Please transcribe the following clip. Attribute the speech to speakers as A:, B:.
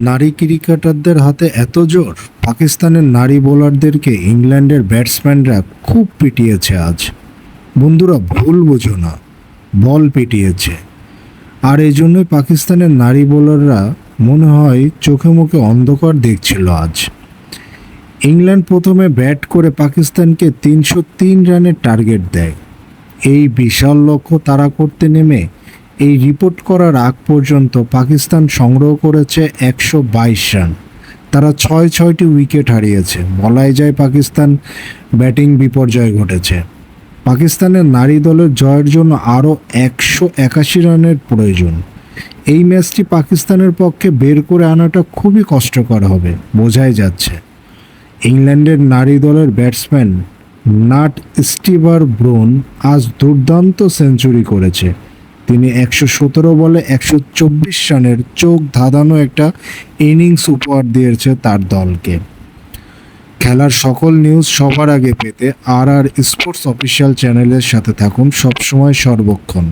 A: নারী ক্রিকেটারদের হাতে এত জোর? পাকিস্তানের নারী বোলারদেরকে ইংল্যান্ডের ব্যাটসম্যানরা খুব পিটিয়েছে আজ। বন্ধুরা, ভুল বোঝো না। বল পিটিয়েছে। আর এই জন্যই পাকিস্তানের নারী বোলাররা মনে হয় চোখে মুখে অন্ধকার দেখছিল আজ। ইংল্যান্ড প্রথমে ব্যাট করে পাকিস্তানকে তিনশো তিন রানের টার্গেট দেয়। এই বিশাল লক্ষ্য তারা করতে নেমে এই রিপোর্ট করার আগ পর্যন্ত পাকিস্তান সংগ্রহ করেছে একশো বাইশ রান। তারা ছয় ছয়টি উইকেট হারিয়েছে। বলাই যায় পাকিস্তান ব্যাটিং বিপর্যয় ঘটেছে। পাকিস্তানের নারী দলের জয়ের জন্য আরও একশো একাশি রানের প্রয়োজন। এই ম্যাচটি পাকিস্তানের পক্ষে বের করে আনাটা খুবই কষ্টকর হবে, বোঝাই যাচ্ছে। ইংল্যান্ডের নারী দলের ব্যাটসম্যান নাট স্টিভার ব্রোন আজ দুর্দান্ত সেঞ্চুরি করেছে। তিনি একশো সতেরো বলে একশো চব্বিশ রানের চোখ ধাঁধানো একটা ইনিংস উপহার দিয়েছে তার দলকে। খেলার সকল নিউজ সবার আগে পেতে আর আর স্পোর্টস অফিসিয়াল চ্যানেলের সাথে থাকুন। সবসময় সর্বক্ষণ।